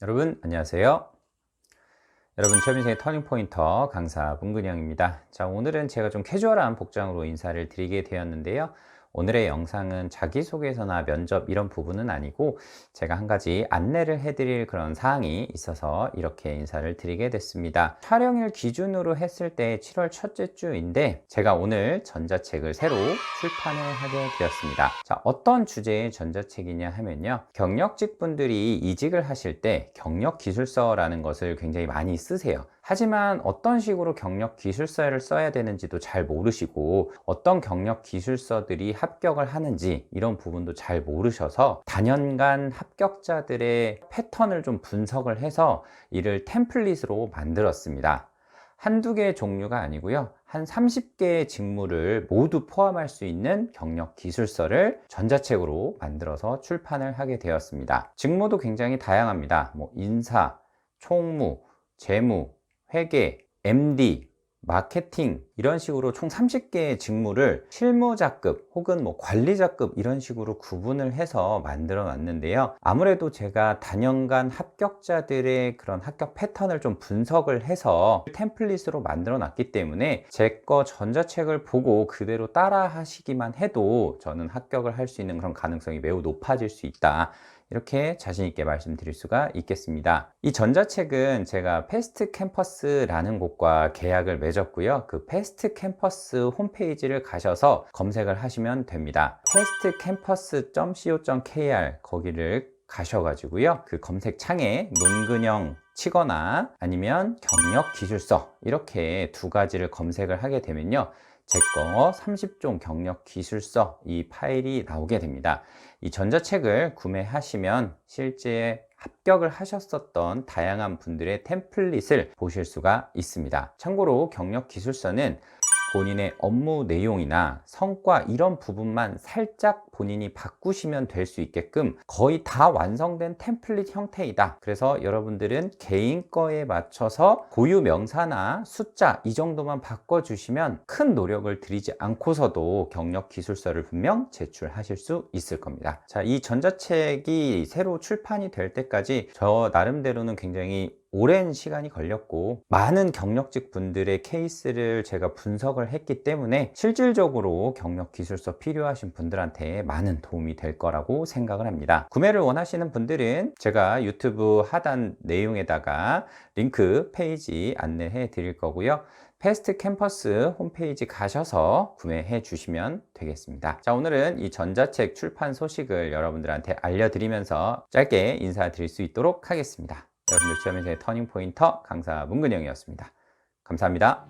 여러분 안녕하세요. 여러분 최민생의 터닝 포인터 강사 문근영입니다. 자 오늘은 제가 좀 캐주얼한 복장으로 인사를 드리게 되었는데요. 오늘의 영상은 자기소개서나 면접 이런 부분은 아니고 제가 한 가지 안내를 해드릴 그런 사항이 있어서 이렇게 인사를 드리게 됐습니다. 촬영일 기준으로 했을 때 7월 첫째 주인데 제가 오늘 전자책을 새로 출판을 하게 되었습니다. 자, 어떤 주제의 전자책이냐 하면요. 경력직 분들이 이직을 하실 때 경력 기술서라는 것을 굉장히 많이 쓰세요. 하지만 어떤 식으로 경력 기술서를 써야 되는지도 잘 모르시고 어떤 경력 기술서들이 합격을 하는지 이런 부분도 잘 모르셔서 단연간 합격자들의 패턴을 좀 분석을 해서 이를 템플릿으로 만들었습니다. 한두 개의 종류가 아니고요. 한 30개의 직무를 모두 포함할 수 있는 경력 기술서를 전자책으로 만들어서 출판을 하게 되었습니다. 직무도 굉장히 다양합니다. 뭐 인사, 총무, 재무, 회계, MD, 마케팅 이런 식으로 총 30개의 직무를 실무자급 혹은 뭐 관리자급 이런 식으로 구분을 해서 만들어 놨는데요. 아무래도 제가 단연간 합격자들의 그런 합격 패턴을 좀 분석을 해서 템플릿으로 만들어 놨기 때문에 제 거 전자책을 보고 그대로 따라 하시기만 해도 저는 합격을 할 수 있는 그런 가능성이 매우 높아질 수 있다. 이렇게 자신 있게 말씀드릴 수가 있겠습니다. 이 전자책은 제가 패스트 캠퍼스라는 곳과 계약을 맺었고요. 그 패스트 캠퍼스 홈페이지를 가셔서 검색을 하시면 됩니다. 패스트 캠퍼스.co.kr 거기를 가셔가지고요. 그 검색 창에 논근형 치거나 아니면 경력 기술서 이렇게 두 가지를 검색을 하게 되면요. 제거 30종 경력 기술서 이 파일이 나오게 됩니다. 이 전자책을 구매하시면 실제 합격을 하셨었던 다양한 분들의 템플릿을 보실 수가 있습니다. 참고로 경력 기술서는 본인의 업무 내용이나 성과 이런 부분만 살짝 본인이 바꾸시면 될 수 있게끔 거의 다 완성된 템플릿 형태이다. 그래서 여러분들은 개인 거에 맞춰서 고유 명사나 숫자 이 정도만 바꿔주시면 큰 노력을 들이지 않고서도 경력 기술서를 분명 제출하실 수 있을 겁니다. 자, 이 전자책이 새로 출판이 될 때까지 저 나름대로는 굉장히 오랜 시간이 걸렸고 많은 경력직 분들의 케이스를 제가 분석을 했기 때문에 실질적으로 경력 기술서 필요하신 분들한테 많은 도움이 될 거라고 생각을 합니다. 구매를 원하시는 분들은 제가 유튜브 하단 내용에다가 링크 페이지 안내해 드릴 거고요. 패스트 캠퍼스 홈페이지 가셔서 구매해 주시면 되겠습니다. 자, 오늘은 이 전자책 출판 소식을 여러분들한테 알려드리면서 짧게 인사드릴 수 있도록 하겠습니다. 여러분들 시험에서의 터닝 포인터 강사 문근영이었습니다. 감사합니다.